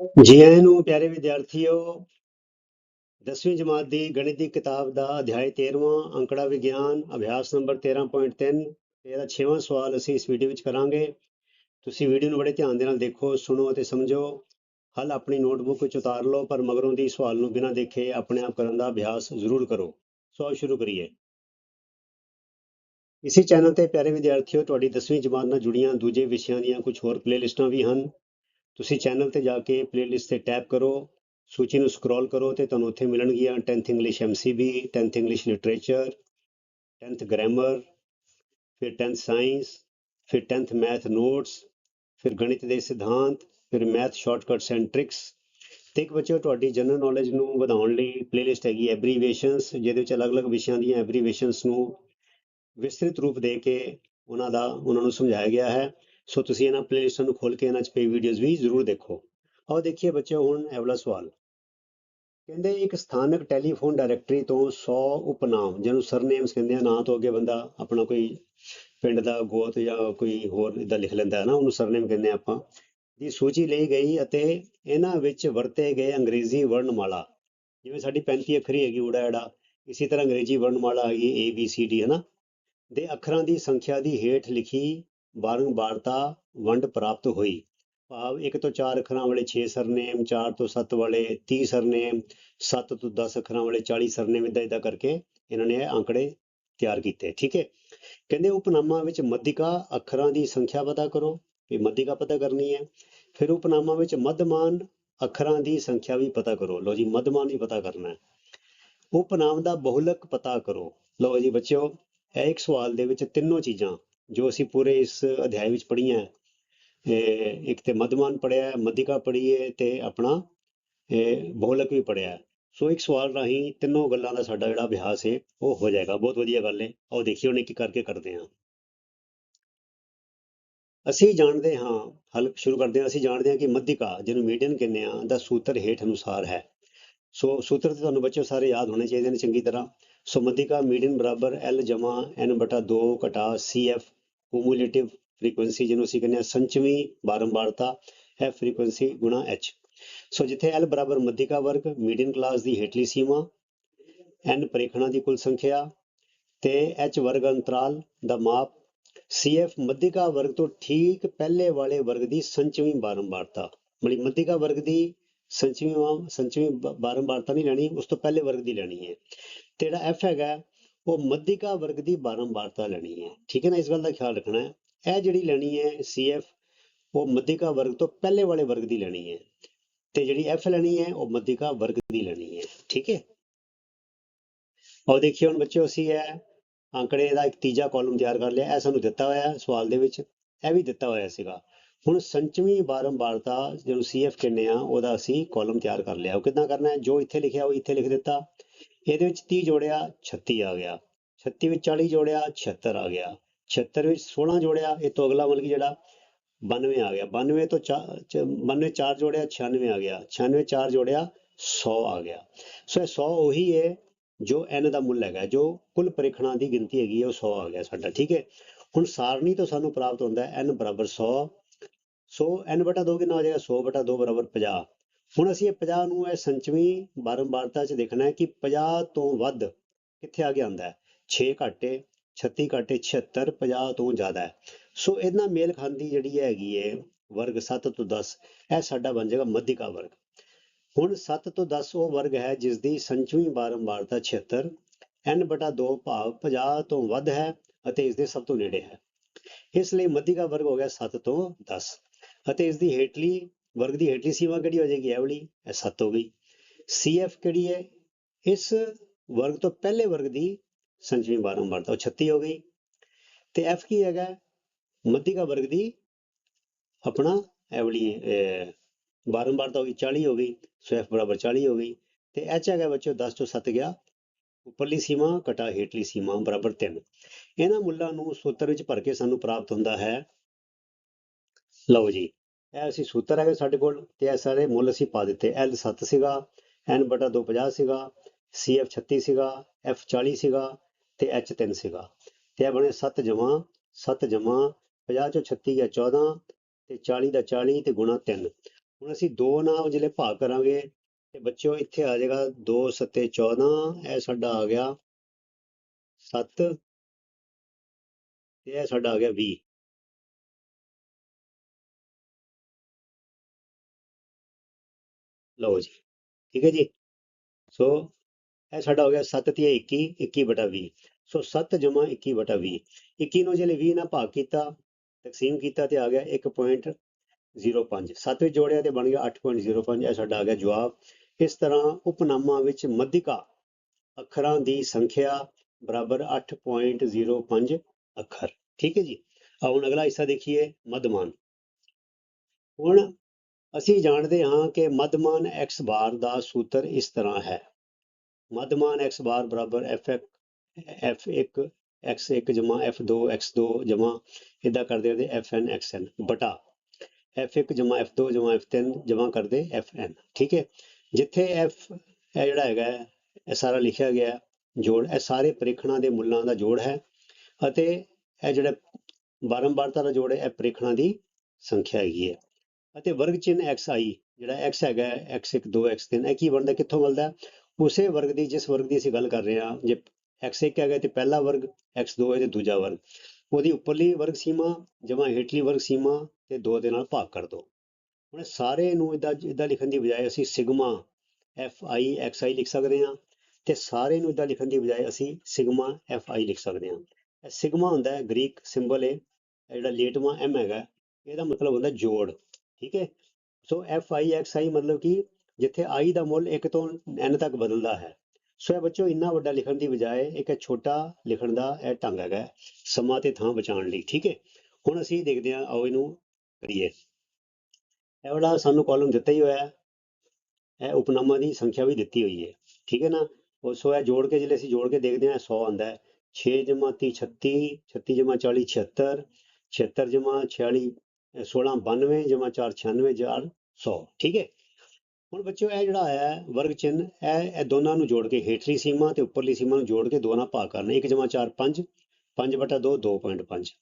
ਜੀ ਆਇਆਂ ਨੂੰ ਪਿਆਰੇ ਵਿਦਿਆਰਥੀਓ 10ਵੀਂ ਜਮਾਤ ਦੀ ਗਣਿਤ ਦੀ ਕਿਤਾਬ ਦਾ ਅਧਿਆਇ 13ਵਾਂ ਅੰਕੜਾ ਵਿਗਿਆਨ, ਅਭਿਆਸ ਨੰਬਰ 13.3 ਇਹਦਾ 6ਵਾਂ ਸਵਾਲ ਅਸੀਂ ਇਸ ਵੀਡੀਓ ਵਿੱਚ ਕਰਾਂਗੇ। ਤੁਸੀਂ ਵੀਡੀਓ ਨੂੰ ਬੜੇ ਧਿਆਨ ਦੇ ਨਾਲ ਦੇਖੋ, ਸੁਣੋ ਅਤੇ ਸਮਝੋ। ਹੱਲ ਆਪਣੀ ਨੋਟਬੁੱਕ ਵਿੱਚ ਉਤਾਰ ਲਓ, ਪਰ ਮਗਰੋਂ ਦੀ ਸਵਾਲ ਨੂੰ ਬਿਨਾਂ ਦੇਖੇ ਆਪਣੇ ਆਪ ਕਰਨ ਦਾ ਅਭਿਆਸ ਜ਼ਰੂਰ ਕਰੋ। ਸੋ ਸ਼ੁਰੂ ਕਰੀਏ। ਇਸੇ ਚੈਨਲ ਤੇ ਪਿਆਰੇ ਵਿਦਿਆਰਥੀਓ, ਤੁਹਾਡੀ 10ਵੀਂ ਜਮਾਤ ਨਾਲ ਜੁੜੀਆਂ ਦੂਜੇ ਵਿਸ਼ਿਆਂ ਦੀਆਂ ਕੁਝ ਹੋਰ ਪਲੇਲਿਸਟਾਂ ਵੀ ਹਨ। ਤੁਸੀਂ ਚੈਨਲ ਤੇ ਜਾ ਕੇ ਪਲੇਲਿਸਟ ਤੇ ਟੈਪ ਕਰੋ, ਸੂਚੀ ਨੂੰ ਸਕਰੋਲ ਕਰੋ ਤੇ ਤੁਹਾਨੂੰ ਉੱਥੇ ਮਿਲਣਗੀਆਂ 10th English MCB 10th English literature 10th grammar ਫਿਰ 10th ਸਾਇੰਸ ਫਿਰ 10th ਮੈਥ ਨੋਟਸ ਫਿਰ ਗਣਿਤ ਦੇ ਸਿਧਾਂਤ, ਫਿਰ ਮੈਥ ਸ਼ਾਰਟਕਟਸ ਐਂਡ ਟ੍ਰਿਕਸ ਤੇ ਇੱਕ ਬੱਚਿਓ, ਤੁਹਾਡੀ ਜਨਰਲ ਨੌਲੇਜ ਨੂੰ ਵਧਾਉਣ ਲਈ ਪਲੇਲਿਸਟ ਹੈਗੀ ਐਬਰੀਵੇਸ਼ਨਸ ਜਿਹਦੇ ਵਿੱਚ ਅਲੱਗ-ਅਲੱਗ ਵਿਸ਼ਿਆਂ ਦੀਆਂ ਐਬਰੀਵੇਸ਼ਨਸ ਨੂੰ ਵਿਸਤ੍ਰਿਤ ਰੂਪ ਦੇ ਕੇ ਉਹਨਾਂ ਦਾ, ਉਹਨਾਂ ਨੂੰ ਸਮਝਾਇਆ ਗਿਆ ਹੈ। ਸੋ ਤੁਸੀਂ ਇਹਨਾਂ ਪਲੇਲਿਸਟਾਂ ਨੂੰ ਖੋਲ ਕੇ ਇਹਨਾਂ 'ਚ ਪਈ ਵੀਡੀਓਜ਼ ਵੀ ਜ਼ਰੂਰ ਦੇਖੋ। ਆਓ ਦੇਖੀਏ ਬੱਚਿਓ ਹੁਣ ਇਹ ਸਵਾਲ। ਕਹਿੰਦੇ ਇੱਕ ਸਥਾਨਕ ਟੈਲੀਫੋਨ ਡਾਇਰੈਕਟਰੀ ਤੋਂ 100 ਉਪਨਾਮ, ਜਿਹਨੂੰ ਸਰਨੇਮਸ ਕਹਿੰਦੇ ਆ, ਨਾਂ ਤੋਂ ਅੱਗੇ ਬੰਦਾ ਆਪਣਾ ਕੋਈ ਪਿੰਡ ਦਾ ਗੋਤ ਜਾਂ ਕੋਈ ਹੋਰ ਇਦਾਂ ਲਿਖ ਲੈਂਦਾ ਹੈ ਨਾ, ਉਹਨੂੰ ਸਰਨੇਮ ਕਹਿੰਦੇ ਆਪਾਂ, ਦੀ ਸੂਚੀ ਲਈ ਗਈ ਅਤੇ ਇਹਨਾਂ ਵਿੱਚ ਵਰਤੇ ਗਏ ਅੰਗਰੇਜ਼ੀ ਵਰਣਮਾਲਾ। ਜਿਵੇਂ ਸਾਡੀ 35 ਅੱਖਰੀ ਹੈਗੀ ਊੜਾ ਐੜਾ, ਇਸੇ ਤਰ੍ਹਾਂ ਅੰਗਰੇਜ਼ੀ ਵਰਣਮਾਲਾ ਹੈਗੀ A B C D, ਹੈ ਨਾ? ਦੇ ਅੱਖਰਾਂ ਦੀ ਸੰਖਿਆ ਦੀ ਹੇਠ ਲਿਖੀ ਬਾਰੰਬਾਰਤਾ ਵੰਡ ਪ੍ਰਾਪਤ ਹੋਈ। ਭਾਵ 1 ਤੋਂ 4 ਅੱਖਰਾਂ ਵਾਲੇ 6 ਸਰਨੇਮ 4 ਤੋਂ 7 ਵਾਲੇ 30 ਸਰਨੇਮ 7 ਤੋਂ 10 ਅੱਖਰਾਂ ਵਾਲੇ 40 ਸਰਨੇਮ ਇਦਾਂ ਇਦਾਂ ਕਰਕੇ ਇਹਨਾਂ ਨੇ ਇਹ ਅੰਕੜੇ ਤਿਆਰ ਕੀਤੇ, ਠੀਕ ਹੈ? ਕਹਿੰਦੇ ਉਪਨਾਮਾਂ ਵਿੱਚ ਮੱਧਿਕਾ ਅੱਖਰਾਂ ਦੀ ਸੰਖਿਆ ਪਤਾ ਕਰੋ, ਵੀ ਮੱਧਿਕਾ ਪਤਾ ਕਰਨੀ ਹੈ। ਫਿਰ ਉਪਨਾਮਾਂ ਵਿੱਚ ਮੱਧਮਾਨ ਅੱਖਰਾਂ ਦੀ ਸੰਖਿਆ ਵੀ ਪਤਾ ਕਰੋ। ਲਓ ਜੀ, ਮੱਧਮਾਨ ਵੀ ਪਤਾ ਕਰਨਾ ਹੈ। ਉਪਨਾਮ ਦਾ ਬਹੁਲਕ ਪਤਾ ਕਰੋ। ਲਓ ਜੀ ਬੱਚਿਓ, ਇਹ ਇੱਕ ਸਵਾਲ ਦੇ ਵਿੱਚ ਤਿੰਨੋਂ ਚੀਜ਼ਾਂ ਜੋ ਅਸੀਂ ਪੂਰੇ ਇਸ ਅਧਿਆਇ ਵਿੱਚ ਪੜ੍ਹੀਆਂ ਇੱਕ ਤੇ ਮਧਮਾਨ ਪੜਿਆ ਹੈ ਮਧਿਕਾ ਪੜ੍ਹੀ ਤੇ ਆਪਣਾ, ਇਹ ਬਹੁਲਕ ਵੀ ਪੜਿਆ ਸੋ ਇੱਕ ਸਵਾਲ ਰਾਹੀਂ ਤਿੰਨੋਂ ਗੱਲਾਂ ਦਾ ਸਾਡਾ ਜਿਹੜਾ ਅਭਿਆਸ ਹੈ, ਉਹ ਹੋ ਜਾਏਗਾ। ਬਹੁਤ ਵਧੀਆ ਗੱਲ ਹੈ। ਆਓ ਦੇਖੀਏ ਹੁਣ ਇੱਕ ਕਰਕੇ ਕਰਦੇ ਹਾਂ। ਅਸੀਂ ਜਾਣਦੇ ਹਾਂ, ਹਲ ਸ਼ੁਰੂ ਕਰਦੇ ਹਾਂ। ਅਸੀਂ ਜਾਣਦੇ ਹਾਂ ਕਿ ਮਧਿਕਾ, ਜਿਹਨੂੰ ਮੀਡੀਅਨ ਕਹਿੰਦੇ ਆ ਦਾ ਸੂਤਰ ਹੇਠ ਅਨੁਸਾਰ ਹੈ। ਸੋ ਸੂਤਰ ਤੇ ਤੁਹਾਨੂੰ ਬੱਚਿਓ ਸਾਰੇ ਯਾਦ ਹੋਣੇ ਚਾਹੀਦੇ ਨੇ ਚੰਗੀ ਤਰ੍ਹਾਂ। ਸੋ ਮਧਿਕਾ ਮੀਡੀਅਨ ਬਰਾਬਰ L ਜਮਾ N ਬਟਾ 2 ਘਟਾ CF ਕੂਮੂਲੇਟਿਵ ਫ੍ਰੀਕੁਐਂਸੀ ਜਿਹਨੂੰ ਅਸੀਂ ਕਹਿੰਦੇ ਹਾਂ ਸੰਚਵੀਂ ਬਾਰੰਬਾਰਤਾ F ਫ੍ਰੀਕੁਐਂਸੀ ਗੁਣਾ H ਸੋ ਜਿੱਥੇ L ਬਰਾਬਰ ਮਧਿਕਾ ਵਰਗ ਮੀਡੀਅਨ ਕਲਾਸ ਦੀ ਹੇਠਲੀ ਸੀਮਾ, N ਪ੍ਰੇਖਣਾਂ ਦੀ ਕੁੱਲ ਸੰਖਿਆ ਤੇ H ਵਰਗ ਅੰਤਰਾਲ ਦਾ ਮਾਪ, CF ਮੱਧਿਕਾ ਵਰਗ ਤੋਂ ਠੀਕ ਪਹਿਲੇ ਵਾਲੇ ਵਰਗ ਦੀ ਸੰਚਵੀਂ ਬਾਰੰਬਾਰਤਾ। ਮਤਲਬ ਮੱਧਿਕਾ ਵਰਗ ਦੀ ਸੰਚਵੀ ਸੰਚਵੀ ਬਾਰੰਬਾਰਤਾ ਨਹੀਂ ਲੈਣੀ, ਉਸ ਤੋਂ ਪਹਿਲੇ ਵਰਗ ਦੀ ਲੈਣੀ ਹੈ। ਤੇ ਜਿਹੜਾ F ਹੈਗਾ ਉਹ ਮੱਧਿਕਾ ਵਰਗ ਦੀ ਬਾਰੰਬਾਰਤਾ ਲੈਣੀ ਹੈ। ਠੀਕ ਹੈ ਨਾ, ਇਸ ਗੱਲ ਦਾ ਖਿਆਲ ਰੱਖਣਾ ਹੈ। ਇਹ ਜਿਹੜੀ ਲੈਣੀ ਹੈ CF ਉਹ ਮੱਧਿਕਾ ਵਰਗ ਤੋਂ ਪਹਿਲੇ ਵਾਲੇ ਵਰਗ ਦੀ ਲੈਣੀ ਹੈ। ਤੇ ਜਿਹੜੀ F ਲੈਣੀ ਹੈ, ਉਹ ਮੱਧਿਕਾ ਵਰਗ ਦੀ ਲੈਣੀ ਹੈ। ਠੀਕ ਹੈ? ਆਓ ਦੇਖਿਓ ਹੁਣ ਬੱਚਿਓ, ਅਸੀਂ ਇਹ ਅੰਕੜੇ ਦਾ ਇੱਕ ਤੀਜਾ ਕਾਲਮ ਤਿਆਰ ਕਰ ਲਿਆ। ਇਹ ਸਾਨੂੰ ਦਿੱਤਾ ਹੋਇਆ ਹੈ ਸਵਾਲ ਦੇ ਵਿੱਚ। ਇਹ ਵੀ ਦਿੱਤਾ ਹੋਇਆ ਸੀਗਾ। ਹੁਣ ਸੰਚਵੀਂ ਬਾਰੰਬਾਰਤਾ ਜਿਹਨੂੰ CF ਕਹਿੰਦੇ ਆ ਉਹਦਾ ਅਸੀਂ ਕਾਲਮ ਤਿਆਰ ਕਰ ਲਿਆ। ਉਹ ਕਿੱਦਾਂ ਕਰਨਾ ਹੈ? ਜੋ ਇੱਥੇ ਲਿਖਿਆ, ਉਹ ਇੱਥੇ ਲਿਖ ਦਿੱਤਾ। ਇਹਦੇ ਵਿੱਚ 30 ਜੋੜਿਆ 36 ਆ ਗਿਆ। 36 ਵਿੱਚ 40 ਜੋੜਿਆ 76 ਆ ਗਿਆ। 76 ਵਿੱਚ 16 ਜੋੜਿਆ, ਇਹ ਤੋਂ ਅਗਲਾ ਮਤਲਬ ਕਿ ਜਿਹੜਾ 92 ਆ ਗਿਆ। 92 ਤੋਂ 92 4 ਜੋੜਿਆ 96 ਆ ਗਿਆ। 96 4 ਜੋੜਿਆ 100 ਆ ਗਿਆ। ਸੋ ਇਹ 100 ਉਹੀ ਹੈ ਜੋ n ਦਾ ਮੁੱਲ ਹੈਗਾ, ਜੋ ਕੁੱਲ ਪ੍ਰੇਖਣਾਂ ਦੀ ਗਿਣਤੀ ਹੈਗੀ ਹੈ ਉਹ 100 ਆ ਗਿਆ ਸਾਡਾ, ਠੀਕ ਹੈ ਹੁਣ ਸਾਰਣੀ ਤੋਂ ਸਾਨੂੰ ਪ੍ਰਾਪਤ ਹੁੰਦਾ ਹੈ n ਬਰਾਬਰ 100 ਸੋ n ਬਟਾ 2 ਕਿੰਨਾ ਹੋ ਜਾਏਗਾ? 100 ਬਟਾ 2 ਬਰਾਬਰ 50 ਹੁਣ ਅਸੀਂ ਇਹ 50 ਨੂੰ ਇਹ ਸੰਚਵੀਂ ਬਾਰੰਬਾਰਤਾ 'ਚ ਦੇਖਣਾ ਹੈ ਕਿ 50 ਤੋਂ ਵੱਧ ਕਿੱਥੇ ਆ ਕੇ ਹੁੰਦਾ ਹੈ? 6 ਘਾਟੇ 36 ਘਾਟੇ 76 50 ਤੋਂ ਜ਼ਿਆਦਾ ਹੈ। ਸੋ ਇਹਨਾਂ ਮੇਲ ਖਾਂਦੀ ਜਿਹੜੀ ਹੈਗੀ ਹੈ ਵਰਗ 7 ਤੋਂ 10 ਇਹ ਸਾਡਾ ਬਣ ਜਾਏਗਾ ਮੱਧਿਕਾ ਵਰਗ। ਹੁਣ 7 ਤੋਂ 10 ਉਹ ਵਰਗ ਹੈ ਜਿਸ ਦੀ ਸੰਚਵੀਂ ਬਾਰੰਬਾਰਤਾ 76 n ਬਟਾ 2 ਭਾਵ 50 ਤੋਂ ਵੱਧ ਹੈ ਅਤੇ ਇਸ ਦੇ ਸਭ ਤੋਂ ਨੇੜੇ ਹੈ। ਇਸ ਲਈ ਮੱਧਿਕਾ ਵਰਗ ਹੋ ਗਿਆ 7 ਤੋਂ 10 ਅਤੇ ਇਸ ਦੀ ਹੇਠਲੀ ਵਰਗ ਦੀ ਹੇਠਲੀ ਸੀਮਾ ਕਿਹੜੀ ਹੋ ਜਾਏਗੀ? ਇਹ ਵਾਲੀ ਇਹ 7 ਹੋ ਗਈ। CF ਕਿਹੜੀ ਹੈ? ਇਸ ਵਰਗ ਤੋਂ ਪਹਿਲੇ ਵਰਗ ਦੀ ਸੰਚਵੀਂ ਬਾਰੰਬਾਰਤਾ ਉਹ 36 ਹੋ ਗਈ। ਤੇ ਐਫ ਕੀ ਹੈਗਾ? ਮੱਧਿਕਾ ਵਰਗ ਦੀ ਆਪਣਾ ਇਹ ਵਾਲੀ ਅਹ, ਬਾਰੰਬਾਰਤਾ ਹੋ ਗਈ 40 ਹੋ ਗਈ। ਸੋ ਐਫ ਬਰਾਬਰ 40 ਹੋ ਗਈ। ਤੇ H ਹੈਗਾ ਬੱਚੋ 10 ਤੋਂ 7 ਗਿਆ। ਉੱਪਰਲੀ ਸੀਮਾ ਘਟਾ ਹੇਠਲੀ ਸੀਮਾ ਬਰਾਬਰ 3 ਇਹਨਾਂ ਮੁੱਲਾਂ ਨੂੰ ਸੂਤਰ ਵਿੱਚ ਭਰ ਕੇ ਸਾਨੂੰ ਪ੍ਰਾਪਤ ਹੁੰਦਾ ਹੈ। ਲਓ ਜੀ। ਇਹ ਅਸੀਂ ਸੂਤਰ ਹੈਗੇ ਸਾਡੇ ਕੋਲ ਤੇ ਇਹ ਸਾਰੇ ਮੁੱਲ ਅਸੀਂ ਪਾ ਦਿੱਤੇ। L 7 ਸੀਗਾ, N ਬਟਾ 2 50 ਸੀਗਾ CF 36 ਸੀਗਾ, F 40 ਸੀਗਾ ਤੇ H 3 ਸੀਗਾ। ਤੇ ਇਹ ਬਣੇ 7 ਜਮਾ 7 ਜਮਾ 50 ਚੋਂ 36 ਗਿਆ 14 ਤੇ 40 ਦਾ 40 ਤੇ ਗੁਣਾ 3 ਹੁਣ ਅਸੀਂ ਦੋ ਨਾਲ ਜਿਹੜੇ ਭਾਗ ਕਰਾਂਗੇ ਤੇ ਬੱਚਿਓ ਇੱਥੇ ਆ ਜਾਏਗਾ 2 ਸੱਤੇ 14 ਇਹ ਸਾਡਾ ਆ ਗਿਆ 7 ਤੇ ਇਹ ਸਾਡਾ ਆ ਗਿਆ 20 ਲਓ ਜੀ, ਠੀਕ ਹੈ ਜੀ। ਸੋ ਇਹ ਸਾਡਾ ਹੋ ਗਿਆ 7 ਤੇ 21 21 ਬਟਾ 20 ਸੋ 7 ਜਮਾ 21 ਬਟਾ 20 21 ਨੂੰ ਜਿਹੜੇ 20 ਨਾਲ ਭਾਗ ਕੀਤਾ, ਤਕਸੀਮ ਕੀਤਾ ਤੇ ਆ ਗਿਆ 1.05 7 ਵਿੱਚ ਜੋੜਿਆ ਤੇ ਬਣ ਗਿਆ 8.05 ਇਹ ਸਾਡਾ ਆ ਗਿਆ ਜਵਾਬ। ਇਸ ਤਰ੍ਹਾਂ ਉਪਨਾਮਾਂ ਵਿੱਚ ਮੱਧਿਕਾ ਅੱਖਰਾਂ ਦੀ ਸੰਖਿਆ ਬਰਾਬਰ 8.05 ਅੱਖਰ। ਠੀਕ ਹੈ ਜੀ। ਹੁਣ ਅਗਲਾ ਹਿੱਸਾ ਦੇਖੀਏ, ਮੱਧਮਾਨ। ਹੁਣ ਅਸੀਂ ਜਾਣਦੇ ਹਾਂ ਕਿ ਮੱਧਮਾਨ x ਬਾਰ ਦਾ ਸੂਤਰ ਇਸ ਤਰ੍ਹਾਂ ਹੈ। ਮੱਧਮਾਨ x ਬਾਰ ਬਰਾਬਰ f1 f1 x1 ਜਮਾ f2 x2 ਜਮਾ ਇਦਾਂ ਕਰਦੇ ਕਰਦੇ fn xn ਬਟਾ। F1 ਜਮਾ f2 ਜਮਾ f3 ਜਮਾ ਕਰਦੇ fn ਠੀਕ ਹੈ? ਜਿੱਥੇ f ਇਹ ਜਿਹੜਾ ਹੈਗਾ ਹੈ, ਇਹ ਸਾਰਾ ਲਿਖਿਆ ਗਿਆ ਜੋੜ ਇਹ ਸਾਰੇ ਪ੍ਰੀਖਣਾਂ ਦੇ ਮੁੱਲਾਂ ਦਾ ਜੋੜ ਹੈ ਅਤੇ ਇਹ ਜਿਹੜਾ ਬਾਰੰਬਾਰਤਾ ਦਾ ਜੋੜ ਹੈ ਇਹ ਪ੍ਰੀਖਣਾਂ ਦੀ ਸੰਖਿਆ ਹੈਗੀ ਹੈ। ਅਤੇ ਵਰਗ ਚਿੰਨ xi ਜਿਹੜਾ x ਹੈਗਾ ਹੈ, x1 2 x3 ਇਹ ਕੀ ਬਣਦਾ ਕਿੱਥੋਂ ਮਿਲਦਾ? ਉਸੇ ਵਰਗ ਦੀ ਜਿਸ ਵਰਗ ਦੀ ਅਸੀਂ ਗੱਲ ਕਰ ਰਹੇ ਹਾਂ ਜੇ x1 ਹੈਗਾ ਤੇ ਪਹਿਲਾ ਵਰਗ x2 ਹੈ ਤੇ ਦੂਜਾ ਵਰਗ। ਉਹਦੀ ਉੱਪਰਲੀ ਵਰਗ ਸੀਮਾ ਜਮਾ ਹੇਠਲੀ ਵਰਗ ਸੀਮਾ ਤੇ 2 ਦੇ ਨਾਲ ਭਾਗ ਕਰ ਦਿਓ ਹੁਣ ਸਾਰੇ ਨੂੰ ਇਦਾਂ ਇਦਾਂ ਲਿਖਣ ਦੀ ਬਜਾਏ ਅਸੀਂ sigma F I X I ਲਿਖ ਸਕਦੇ ਹਾਂ ਤੇ ਸਾਰੇ ਨੂੰ ਇਦਾਂ ਲਿਖਣ ਦੀ ਬਜਾਏ ਅਸੀਂ ਸਿਗਮਾ ਐਫ ਆਈ ਲਿਖ ਸਕਦੇ ਹਾਂ। ਇਹ ਸਿਗਮਾ ਹੁੰਦਾ ਹੈ ਗ੍ਰੀਕ ਸਿੰਬਲ ਹੈ ਜਿਹੜਾ ਲੇਟਵਾ ਐਮ ਹੈਗਾ ਇਹਦਾ ਮਤਲਬ ਹੁੰਦਾ ਜੋੜ। ਠੀਕ ਹੈ? ਸੋ ਐਫ ਆਈ ਐਕਸ ਆਈ ਮਤਲਬ ਕਿ ਜਿੱਥੇ ਆਈ ਦਾ ਮੁੱਲ 1 ਤੋਂ n ਤੱਕ ਬਦਲਦਾ ਹੈ। ਸੋ ਇਹ ਬੱਚੋ ਇੰਨਾ ਵੱਡਾ ਲਿਖਣ ਦੀ ਬਜਾਏ ਇੱਕ ਛੋਟਾ ਲਿਖਣ ਦਾ ਇਹ ਢੰਗ ਹੈਗਾ ਸਮਾਂ ਤੇ ਥਾਂ ਬਚਾਉਣ ਲਈ, ਠੀਕ ਹੈ? ਹੁਣ ਅਸੀਂ ਦੇਖਦੇ ਹਾਂ, ਆਓ ਇਹਨੂੰ ਕਰੀਏ। ਇਹ ਵਾਲਾ ਸਾਨੂੰ ਕਾਲਮ ਦਿੱਤਾ ਹੀ ਹੋਇਆ ਹੈ। ਇਹ ਉਪਨਾਮਾਂ ਦੀ ਸੰਖਿਆ ਵੀ ਦਿੱਤੀ ਹੋਈ ਹੈ, ਠੀਕ ਹੈ ਨਾ? ਉਹ ਸੋ ਇਹ ਜੋੜ ਕੇ ਜਿਹੜੇ ਅਸੀਂ ਜੋੜ ਕੇ ਦੇਖਦੇ ਹਾਂ 100 ਆਉਂਦਾ ਹੈ। 6 ਜਮਾ 30 36 36 ਜਮਾ 40 76 76 ਜਮਾ 46 ਇਹ 16 92 ਜਮਾ 4 96 4 100 ਠੀਕ ਹੈ? ਹੁਣ ਬੱਚਿਓ, ਇਹ ਜਿਹੜਾ ਆਇਆ ਹੈ ਵਰਗ ਚਿੰਨ ਇਹ ਇਹ ਦੋਨਾਂ ਨੂੰ ਜੋੜ ਕੇ ਹੇਠਲੀ ਸੀਮਾ ਤੇ ਉੱਪਰਲੀ ਸੀਮਾ ਨੂੰ ਜੋੜ ਕੇ ਦੋ ਨਾਲ ਭਾਗ ਕਰਨਾ। 1 ਜਮਾ 4 5 5 ਬਟਾ 2 2.5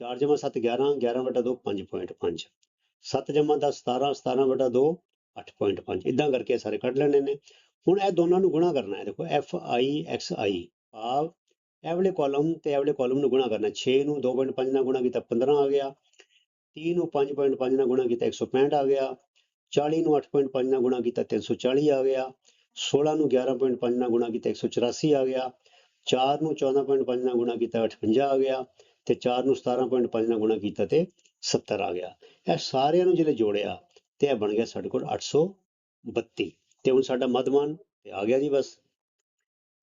4 ਜਮਾ 7 11 11 ਬਟਾ 2 5.5 7 ਜਮਾ 10 17 17 ਬਟਾ 2 8.5 ਇਦਾਂ ਕਰਕੇ ਇਹ ਸਾਰੇ ਕੱਢ ਲੈਣੇ ਨੇ। ਹੁਣ ਇਹ ਦੋਨਾਂ ਨੂੰ ਗੁਣਾ ਕਰਨਾ ਹੈ। ਦੇਖੋ, ਐਫ, ਆਈ, ਐਕਸ, ਆਈ, ਭਾਵ ਇਹ ਵਾਲੇ ਕਾਲਮ ਤੇ ਇਹ ਵਾਲੇ ਕਾਲਮ ਨੂੰ ਗੁਣਾ ਕਰਨਾ 6 ਨੂੰ 2.5 ਨਾਲ ਗੁਣਾ ਕੀਤਾ 15 ਆ ਗਿਆ। 30 ਨੂੰ 5.5 ਨਾਲ ਗੁਣਾ ਕੀਤਾ 165 ਆ ਗਿਆ 40 ਨੂੰ 8.5 ਨਾਲ ਗੁਣਾ ਕੀਤਾ 340 ਆ ਗਿਆ 16 ਨੂੰ 11.5 ਨਾਲ ਗੁਣਾ ਕੀਤਾ 184 ਆ ਗਿਆ 4 ਨੂੰ 14.5 ਨਾਲ ਗੁਣਾ ਕੀਤਾ 58 ਆ ਗਿਆ ਤੇ 4 ਨੂੰ 17.5 ਨਾਲ ਗੁਣਾ ਕੀਤਾ ਤੇ 70 ਆ ਗਿਆ। ਇਹ ਸਾਰਿਆਂ ਨੂੰ ਜਿਹੜੇ ਜੋੜਿਆ ਤੇ ਇਹ ਬਣ ਗਿਆ ਸਾਡੇ ਕੋਲ 832 ਤੇ ਹੁਣ ਸਾਡਾ ਮੱਧਮਾਨ ਤੇ ਆ ਗਿਆ ਜੀ ਬਸ।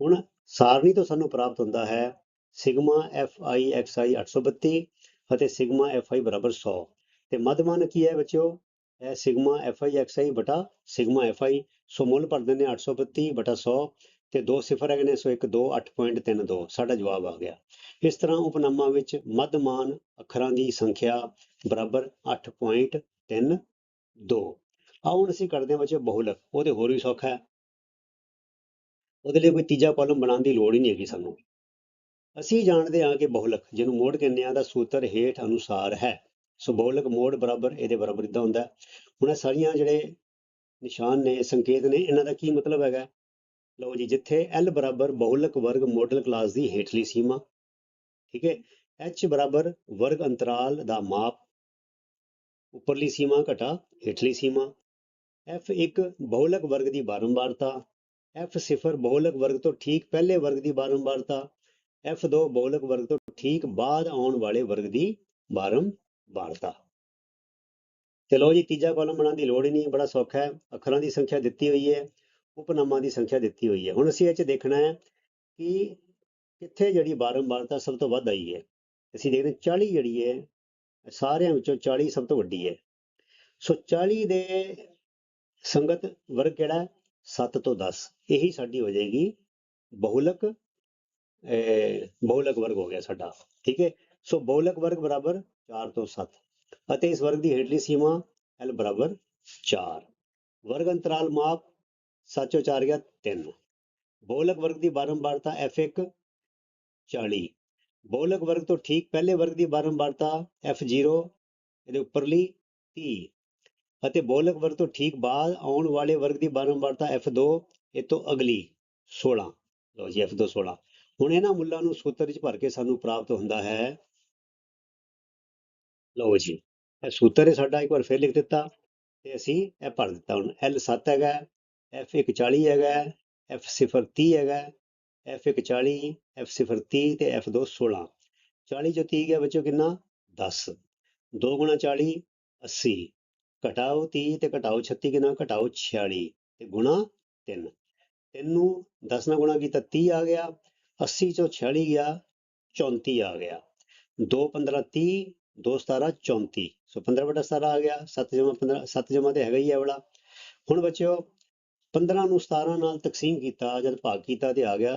ਹੁਣ ਸਾਰਣੀ ਤੋਂ ਸਾਨੂੰ ਪ੍ਰਾਪਤ ਹੁੰਦਾ ਹੈ sigma F I fi xi 832 ਅਤੇ ਸਿਗਮਾ ਐਫ ਆਈ ਬਰਾਬਰ 100 ਤੇ ਮੱਧਮਾਨ ਕੀ ਹੈ ਬੱਚਿਓ? ਇਹ ਸਿਗਮਾ ਐਕਸ ਆਈ ਬਟਾ ਸਿਗਮਾ ਐਫ ਆਈ, ਸੋ ਮੁੱਲ ਭਰ ਦਿੰਦੇ ਹਾਂ 832 ਬਟਾ 100 ਤੇ ਦੋ ਸਿਫਰ ਹੈਗੇ ਨੇ, ਸੋ 1 2 8.32 ਸਾਡਾ ਜਵਾਬ ਆ ਗਿਆ। ਇਸ ਤਰ੍ਹਾਂ ਉਪਨਾਮਾਂ ਵਿੱਚ ਮੱਧਮਾਨ ਅੱਖਰਾਂ ਦੀ ਸੰਖਿਆ ਬਰਾਬਰ 8.32 ਆਓ ਹੁਣ ਅਸੀਂ ਕਰਦੇ ਹਾਂ ਬੱਚੇ ਬਹੁਲਕ ਉਹਦੇ ਹੋਰ ਵੀ ਸੌਖਾ ਹੈ। ਉਹਦੇ ਲਈ ਕੋਈ ਤੀਜਾ ਕਾਲਮ ਬਣਾਉਣ ਦੀ ਲੋੜ ਹੀ ਨਹੀਂ ਹੈਗੀ ਸਾਨੂੰ। ਅਸੀਂ ਜਾਣਦੇ ਹਾਂ ਕਿ ਬਹੁਲਕ, ਜਿਹਨੂੰ ਮੋੜ ਕਹਿੰਦੇ ਆ ਦਾ ਸੂਤਰ ਹੇਠ ਅਨੁਸਾਰ ਹੈ। ਸੋ ਬਹੁਲਕ ਮੋੜ ਬਰਾਬਰ, ਇਹਦੇ ਬਰਾਬਰ ਇਦਾਂ ਹੁੰਦਾ ਹੁਣ ਇਹ ਸਾਰੀਆਂ ਜਿਹੜੇ ਨਿਸ਼ਾਨ ਨੇ, ਸੰਕੇਤ ਨੇ, ਇਹਨਾਂ ਦਾ ਕੀ ਮਤਲਬ ਹੈਗਾ ਲਓ ਜੀ, ਜਿੱਥੇ L ਬਰਾਬਰ ਬਹੁਲਕ ਵਰਗ ਮੋਡਲ ਕਲਾਸ ਦੀ ਹੇਠਲੀ ਸੀਮਾ, ਠੀਕ ਹੈ? H ਬਰਾਬਰ ਵਰਗ ਅੰਤਰਾਲ ਦਾ ਮਾਪ, ਉੱਪਰਲੀ ਸੀਮਾ ਘਟਾ ਹੇਠਲੀ ਸੀਮਾ F1 ਬਹੁਲਕ ਵਰਗ ਦੀ ਬਾਰੰਬਾਰਤਾ F0 ਬਹੁਲਕ ਵਰਗ ਤੋਂ ਠੀਕ ਪਹਿਲੇ ਵਰਗ ਦੀ ਬਾਰੰਬਾਰਤਾ F2 ਬਹੁਲਕ ਵਰਗ ਤੋਂ ਠੀਕ ਬਾਅਦ ਆਉਣ ਵਾਲੇ ਵਰਗ ਦੀ ਬਾਰੰਬਾਰਤਾ ਚਲੋ ਜੀ, ਤੀਜਾ ਕਾਲਮ ਬਣਾਉਣ ਦੀ ਲੋੜ ਹੀ ਨਹੀਂ, ਬੜਾ ਸੌਖਾ ਹੈ। ਅੱਖਰਾਂ ਦੀ ਸੰਖਿਆ ਦਿੱਤੀ ਹੋਈ ਹੈ, ਉਪਨਾਮਾਂ ਦੀ ਸੰਖਿਆ ਦਿੱਤੀ ਹੋਈ ਹੈ। ਹੁਣ ਅਸੀਂ ਇਹ ਚ ਦੇਖਣਾ ਹੈ ਕਿ ਕਿੱਥੇ ਜਿਹੜੀ ਬਾਰੰਬਾਰਤਾ ਸਭ ਤੋਂ ਵੱਧ ਆਈ ਹੈ। ਅਸੀਂ ਦੇਖਦੇ ਹਾਂ 40 ਜਿਹੜੀ ਹੈ ਸਾਰਿਆਂ ਵਿੱਚੋਂ 40 ਸਭ ਤੋਂ ਵੱਡੀ ਹੈ। ਸੋ 40 ਦੇ ਸੰਗਤ ਵਰਗ ਕਿਹੜਾ ਹੈ? 7 ਤੋਂ 10 ਇਹੀ ਸਾਡੀ ਹੋ ਜਾਏਗੀ ਬਹੁਲਕ ਬਹੁਲਕ ਵਰਗ ਹੋ ਗਿਆ ਸਾਡਾ, ਠੀਕ ਹੈ? ਸੋ ਬਹੁਲਕ ਵਰਗ ਬਰਾਬਰ 4 ਤੋਂ 7 ਅਤੇ ਇਸ ਵਰਗ ਦੀ ਹੇਠਲੀ ਸੀਮਾ L ਬਰਾਬਰ 4 ਵਰਗ ਅੰਤਰਾਲ ਮਾਪ 7 ਚੋਂ 4 ਗਿਆ 3 ਬਹੁਲਕ ਵਰਗ ਦੀ ਬਾਰੰਬਾਰਤਾ F1 40 ਬਹੁਲਕ ਵਰਗ ਤੋਂ ਠੀਕ ਪਹਿਲੇ ਵਰਗ ਦੀ ਬਾਰੰਬਾਰਤਾ F0 ਇਹਦੇ ਉੱਪਰਲੀ 30 ਅਤੇ ਬੋਲਕ ਵਰਗ ਤੋਂ ਠੀਕ ਬਾਅਦ ਆਉਣ ਵਾਲੇ ਵਰਗ ਦੀ ਬਾਰੰਬਾਰਤਾ F2 ਇਹ ਤੋਂ ਅਗਲੀ 16 ਲਓ ਜੀ F2 16 ਹੁਣ ਇਹਨਾਂ ਮੁੱਲਾਂ ਨੂੰ ਸੂਤਰ ਵਿੱਚ ਭਰ ਕੇ ਸਾਨੂੰ ਪ੍ਰਾਪਤ ਹੁੰਦਾ ਹੈ। ਲਓ ਜੀ, ਇਹ ਸੂਤਰ ਹੈ ਸਾਡਾ, ਇੱਕ ਵਾਰ ਫਿਰ ਲਿਖ ਦਿੱਤਾ ਤੇ ਅਸੀਂ ਇਹ ਭਰ ਦਿੱਤਾ। ਹੁਣ L 7 ਹੈਗਾ F1 40 ਹੈਗਾ F0 30 ਹੈਗਾ F1 40 F0 30 ਤੇ F2 16 40 ਚੋਂ 30 ਗਿਆ ਬੱਚੋ ਕਿੰਨਾ? 10 2 ਗੁਣਾ 40 80 ਘਟਾਓ 30 ਤੇ ਘਟਾਓ 36 ਕਿੰਨਾ? ਘਟਾਓ 46 ਤੇ ਗੁਣਾ 3 3 ਨੂੰ 10 ਨਾਲ ਗੁਣਾ ਕੀਤਾ 30 ਆ ਗਿਆ। 80 ਚੋਂ 46 ਗਿਆ 34 ਆ ਗਿਆ। 2 15 30 2 17 34 ਸੋ 15 ਬਟਾ 17 ਆ ਗਿਆ 7 ਜਮਾ 15 7 ਜਮਾ ਤੇ ਹੈਗਾ ਹੀ ਹੈ ਵਾਲਾ ਹੁਣ ਬੱਚਿਓ 15 ਨੂੰ 17 ਨਾਲ ਤਕਸੀਮ ਕੀਤਾ, ਜਦ ਭਾਗ ਕੀਤਾ ਤੇ ਆ ਗਿਆ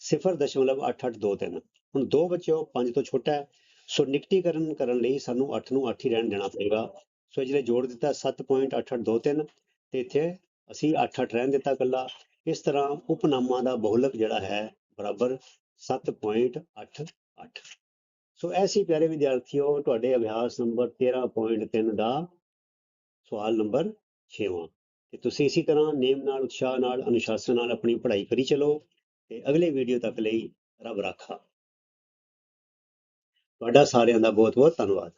0.8823 ਹੁਣ ਦੋ ਬੱਚਿਓ 5 ਤੋਂ ਛੋਟਾ ਹੈ, ਸੋ ਨਿਕਟੀਕਰਨ ਕਰਨ ਲਈ ਸਾਨੂੰ 8 ਨੂੰ 8 ਹੀ ਰਹਿਣ ਦੇਣਾ ਪਏਗਾ। ਸੋ ਜਿਹੜੇ ਜੋੜ ਦਿੱਤਾ 7.8823 ਤੇ ਇੱਥੇ ਅਸੀਂ 8 8 ਰਹਿਣ ਦਿੱਤਾ ਕੱਲਾ ਇਸ ਤਰ੍ਹਾਂ ਉਪਨਾਮਾਂ ਦਾ ਬਹੁਲਕ ਜਿਹੜਾ ਹੈ, ਬਰਾਬਰ 7.88 ਸੋ ਐਸੀ ਪਿਆਰੇ ਵਿਦਿਆਰਥੀਓ, ਤੁਹਾਡੇ ਅਭਿਆਸ ਨੰਬਰ 13.3 ਦਾ ਸਵਾਲ ਨੰਬਰ 6ਵਾਂ ਤੇ ਤੁਸੀਂ ਇਸੇ ਤਰ੍ਹਾਂ ਨੇਮ ਨਾਲ, ਉਤਸ਼ਾਹ ਨਾਲ, ਅਨੁਸ਼ਾਸਨ ਨਾਲ ਆਪਣੀ ਪੜ੍ਹਾਈ ਕਰੀ ਚਲੋ ਤੇ ਅਗਲੇ ਵੀਡੀਓ ਤੱਕ ਲਈ ਰੱਬ ਰਾਖਾ। ਤੁਹਾਡਾ ਸਾਰਿਆਂ ਦਾ ਬਹੁਤ ਬਹੁਤ ਧੰਨਵਾਦ।